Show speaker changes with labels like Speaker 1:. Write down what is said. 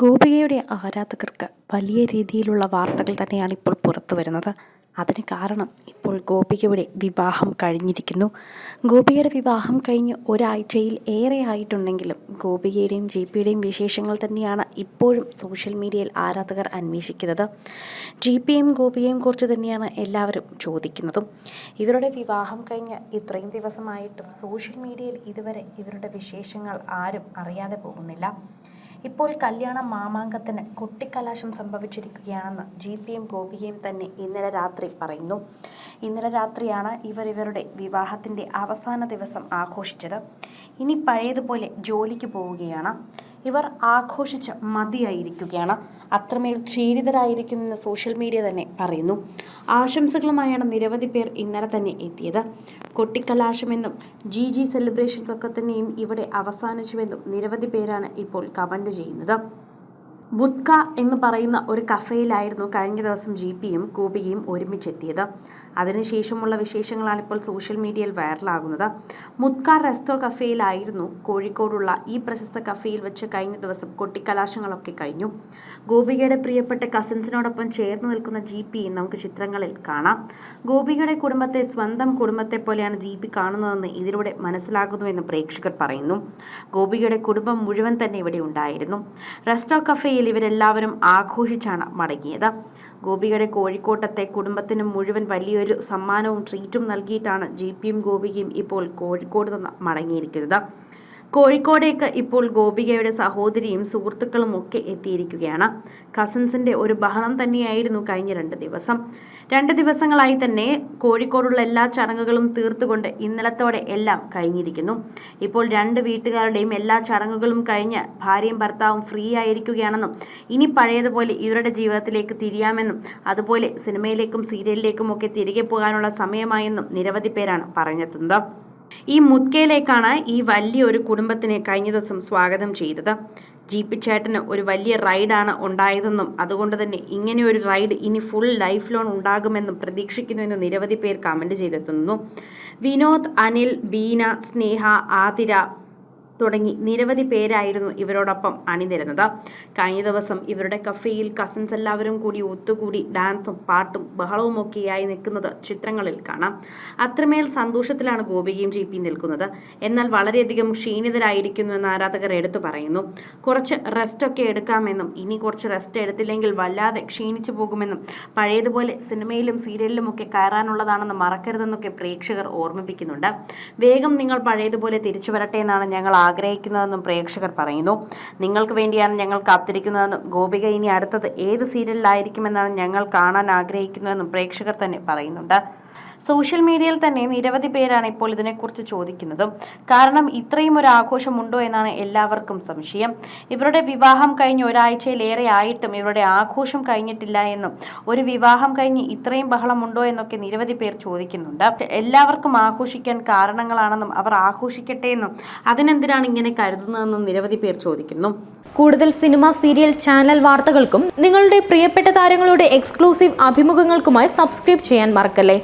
Speaker 1: ഗോപികയുടെ ആരാധകർക്ക് വലിയ രീതിയിലുള്ള വാർത്തകൾ തന്നെയാണ് ഇപ്പോൾ പുറത്തു വരുന്നത്. അതിന് കാരണം ഇപ്പോൾ ഗോപികയുടെ വിവാഹം കഴിഞ്ഞിരിക്കുന്നു. ഗോപികയുടെ വിവാഹം കഴിഞ്ഞ് ഒരാഴ്ചയിൽ ഏറെ ആയിട്ടുണ്ടെങ്കിലും ഗോപികയുടെയും ജി പിയുടെയും വിശേഷങ്ങൾ തന്നെയാണ് ഇപ്പോഴും സോഷ്യൽ മീഡിയയിൽ ആരാധകർ അന്വേഷിക്കുന്നത്. ജി പിയും ഗോപികയും കുറിച്ച് തന്നെയാണ് എല്ലാവരും ചോദിക്കുന്നതും. ഇവരുടെ വിവാഹം കഴിഞ്ഞ് ഇത്രയും ദിവസമായിട്ടും സോഷ്യൽ മീഡിയയിൽ ഇതുവരെ ഇവരുടെ വിശേഷങ്ങൾ ആരും അറിയാതെ പോകുന്നില്ല. ഇപ്പോൾ കല്യാണ മാമാങ്കത്തിന് കുട്ടിക്കലാശം സംഭവിച്ചിരിക്കുകയാണെന്ന് ജി പിയും ഗോപികയും തന്നെ ഇന്നലെ രാത്രി പറയുന്നു. ഇന്നലെ രാത്രിയാണ് ഇവർ ഇവരുടെ വിവാഹത്തിന്റെ അവസാന ദിവസം ആഘോഷിച്ചത്. ഇനി പഴയതുപോലെ ജോലിക്ക് പോവുകയാണ്. ഇവർ ആഘോഷിച്ച് മതിയായിരിക്കുകയാണ്. അത്രമേൽ ക്ഷീണിതരായിരിക്കുന്നെന്ന് സോഷ്യൽ മീഡിയ തന്നെ പറയുന്നു. ആശംസകളുമായാണ് നിരവധി പേർ ഇന്നലെ തന്നെ എത്തിയത്. കൊട്ടിക്കലാശമെന്നും ജി ജി സെലിബ്രേഷൻസ് ഒക്കെ തന്നെയും ഇവിടെ അവസാനിച്ചുവെന്നും നിരവധി പേരാണ് ഇപ്പോൾ കമന്റ് ചെയ്യുന്നത്. ബുദ്ക എന്ന് പറയുന്ന ഒരു കഫേയിലായിരുന്നു കഴിഞ്ഞ ദിവസം ജി പിയും ഗോപികയും ഒരുമിച്ചെത്തിയത്. അതിനുശേഷമുള്ള വിശേഷങ്ങളാണ് ഇപ്പോൾ സോഷ്യൽ മീഡിയയിൽ വൈറലാകുന്നത്. മുദ്ക റെസ്റ്റോ കഫേയിലായിരുന്നു കോഴിക്കോടുള്ള ഈ പ്രശസ്ത കഫേയിൽ വെച്ച് കഴിഞ്ഞ ദിവസം കൊട്ടിക്കലാശങ്ങളൊക്കെ കഴിഞ്ഞു. ഗോപികയുടെ പ്രിയപ്പെട്ട കസിൻസിനോടൊപ്പം ചേർന്ന് നിൽക്കുന്ന ജി പി നമുക്ക് ചിത്രങ്ങളിൽ കാണാം. ഗോപികയുടെ കുടുംബത്തെ സ്വന്തം കുടുംബത്തെ പോലെയാണ് ജി പി കാണുന്നതെന്ന് ഇതിലൂടെ മനസ്സിലാകുന്നുവെന്ന് പ്രേക്ഷകർ പറയുന്നു. ഗോപികയുടെ കുടുംബം മുഴുവൻ തന്നെ ഇവിടെ ഉണ്ടായിരുന്നു. റെസ്റ്റോ കഫേ യാത്രയിൽ ഇവരെല്ലാവരും ആഘോഷിച്ചാണ് മടങ്ങിയത്. ഗോപികയുടെ കോഴിക്കോട്ടത്തെ കുടുംബത്തിന് മുഴുവൻ വലിയൊരു സമ്മാനവും ട്രീറ്റും നൽകിയിട്ടാണ് ജി പിയും ഗോപികയും ഇപ്പോൾ കോഴിക്കോട് നിന്ന് മടങ്ങിയിരിക്കുന്നത്. കോഴിക്കോടേക്ക് ഇപ്പോൾ ഗോപികയുടെ സഹോദരിയും സുഹൃത്തുക്കളും ഒക്കെ എത്തിയിരിക്കുകയാണ്. കസിൻസിന്റെ ഒരു ബഹളം തന്നെയായിരുന്നു കഴിഞ്ഞ രണ്ട് ദിവസം. രണ്ട് ദിവസങ്ങളായി തന്നെ കോഴിക്കോടുള്ള എല്ലാ ചടങ്ങുകളും തീർത്തുകൊണ്ട് ഇന്നലത്തോടെ എല്ലാം കഴിഞ്ഞിരിക്കുന്നു. ഇപ്പോൾ രണ്ട് വീട്ടുകാരുടെയും എല്ലാ ചടങ്ങുകളും കഴിഞ്ഞ് ഭാര്യയും ഭർത്താവും ഫ്രീ ആയിരിക്കുകയാണെന്നും ഇനി പഴയതുപോലെ ഇവരുടെ ജീവിതത്തിലേക്ക് തിരിയാമെന്നും അതുപോലെ സിനിമയിലേക്കും സീരിയലിലേക്കും ഒക്കെ തിരികെ പോകാനുള്ള സമയമായെന്നും നിരവധി പേരാണ് പറഞ്ഞെത്തുന്നത് ഈ മുത്കയിലേക്കാണ് ഈ വലിയ ഒരു കുടുംബത്തിനെ കഴിഞ്ഞ ദിവസം സ്വാഗതം ചെയ്തത്. ജീപ്പ് ചേട്ടന് ഒരു വലിയ റൈഡാണ് ഉണ്ടായതെന്നും അതുകൊണ്ട് തന്നെ ഇങ്ങനെ ഒരു റൈഡ് ഇനി ഫുൾ ലൈഫ് ലോൺ ഉണ്ടാകുമെന്നും പ്രതീക്ഷിക്കുന്നുവെന്ന് നിരവധി പേർ കമന്റ് ചെയ്തെത്തുന്നു. വിനോദ് അനിൽ ബീന സ്നേഹ ആതിര തുടങ്ങി നിരവധി പേരായിരുന്നു ഇവരോടൊപ്പം അണിനിരുന്നത്. കഴിഞ്ഞ ദിവസം ഇവരുടെ കഫേയിൽ കസിൻസ് എല്ലാവരും കൂടി ഒത്തുകൂടി ഡാൻസും പാട്ടും ബഹളവുമൊക്കെയായി നിൽക്കുന്നത് ചിത്രങ്ങളിൽ കാണാം. അത്രമേൽ സന്തോഷത്തിലാണ് ഗോപികയും ജി പി നിൽക്കുന്നത്. എന്നാൽ വളരെയധികം ക്ഷീണിതരായിരിക്കുന്നു എന്ന് ആരാധകർ എടുത്തു പറയുന്നു. കുറച്ച് റെസ്റ്റ് ഒക്കെ എടുക്കാമെന്നും ഇനി കുറച്ച് റെസ്റ്റ് എടുത്തില്ലെങ്കിൽ വല്ലാതെ ക്ഷീണിച്ചു പോകുമെന്നും പഴയതുപോലെ സിനിമയിലും സീരിയലിലും ഒക്കെ കയറാനുള്ളതാണെന്ന് മറക്കരുതെന്നൊക്കെ പ്രേക്ഷകർ ഓർമ്മിപ്പിക്കുന്നുണ്ട്. വേഗം നിങ്ങൾ പഴയതുപോലെ തിരിച്ചു വരട്ടെ എന്നാണ് ഞങ്ങൾ ആഗ്രഹിക്കുന്നതെന്നും പ്രേക്ഷകർ പറയുന്നു. നിങ്ങൾക്ക് വേണ്ടിയാണ് ഞങ്ങൾ കാത്തിരിക്കുന്നതെന്നും ഗോപിക ഇനി അടുത്തത് ഏത് സീരിയലിലായിരിക്കുമെന്നാണ് ഞങ്ങൾ കാണാൻ ആഗ്രഹിക്കുന്നതെന്നും പ്രേക്ഷകർ തന്നെ പറയുന്നുണ്ട്. സോഷ്യൽ മീഡിയയിൽ തന്നെ നിരവധി പേരാണ് ഇപ്പോൾ ഇതിനെക്കുറിച്ച് ചോദിക്കുന്നതും. കാരണം ഇത്രയും ഒരു ആഘോഷമുണ്ടോ എന്നാണ് എല്ലാവർക്കും സംശയം. ഇവരുടെ വിവാഹം കഴിഞ്ഞ് ഒരാഴ്ചയിലേറെ ആയിട്ടും ഇവരുടെ ആഘോഷം കഴിഞ്ഞിട്ടില്ല എന്നും ഒരു വിവാഹം കഴിഞ്ഞ് ഇത്രയും ബഹളമുണ്ടോ എന്നൊക്കെ നിരവധി പേർ ചോദിക്കുന്നുണ്ട്. എല്ലാവർക്കും ആഘോഷിക്കാൻ കാരണങ്ങളാണെന്നും അവർ ആഘോഷിക്കട്ടെ എന്നും അതിനെന്തിനാണ് ഇങ്ങനെ കരുതുന്നതെന്നും നിരവധി പേർ ചോദിക്കുന്നു.
Speaker 2: കൂടുതൽ സിനിമ സീരിയൽ ചാനൽ വാർത്തകൾക്കും നിങ്ങളുടെ പ്രിയപ്പെട്ട താരങ്ങളുടെ എക്സ്ക്ലൂസീവ് അഭിമുഖങ്ങൾക്കുമായി സബ്സ്ക്രൈബ് ചെയ്യാൻ മറക്കല്ലേ?